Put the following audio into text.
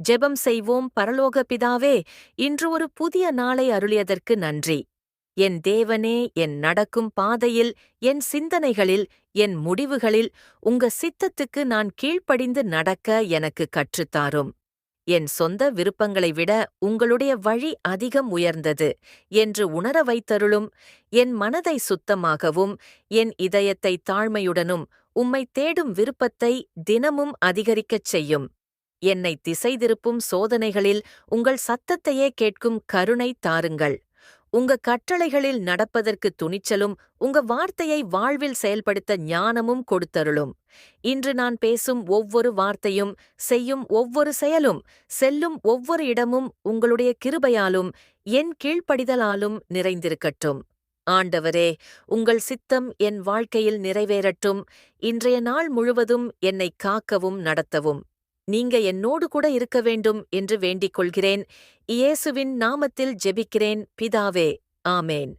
ஜெபம் செய்வோம் பரலோக பிதாவே இன்று ஒரு புதிய நாளை அருளியதற்கு நன்றி. என் தேவனே என் நடக்கும் பாதையில் என் சிந்தனைகளில் என் முடிவுகளில் உங்க சித்தத்துக்கு நான் கீழ்ப்படிந்து நடக்க எனக்கு கற்றுத்தாரும். என் சொந்த விருப்பங்களை விட உங்களுடைய வழி அதிகம் உயர்ந்தது என்று உணர வைத்தருளும் என் மனதை சுத்தமாகவும் என் இதயத்தை தாழ்மையுடனும் உம்மை தேடும் விருப்பத்தை தினமும் அதிகரிக்கச் செய்யும். என்னை திசை திருப்பும் சோதனைகளில் உங்கள் சத்தத்தையே கேட்கும் கருணை தாருங்கள். உங்க கட்டளைகளில் நடப்பதற்கு துணிச்சலும் உங்க வார்த்தையை வாழ்வில் செயல்படுத்த ஞானமும் கொடுத்தருளும். இன்று நான் பேசும் ஒவ்வொரு வார்த்தையும் செய்யும் ஒவ்வொரு செயலும் செல்லும் ஒவ்வொரு இடமும் உங்களுடைய கிருபையாலும் என் கீழ்ப்படிதலாலும் நிறைந்திருக்கட்டும். ஆண்டவரே உங்கள் சித்தம் என் வாழ்க்கையில் நிறைவேறட்டும். இன்றைய நாள் முழுவதும் என்னை காக்கவும் நடத்தவும். நீங்க என்னோடு கூட இருக்க வேண்டும் என்று வேண்டிக் கொள்கிறேன். இயேசுவின் நாமத்தில் ஜெபிக்கிறேன். பிதாவே ஆமேன்.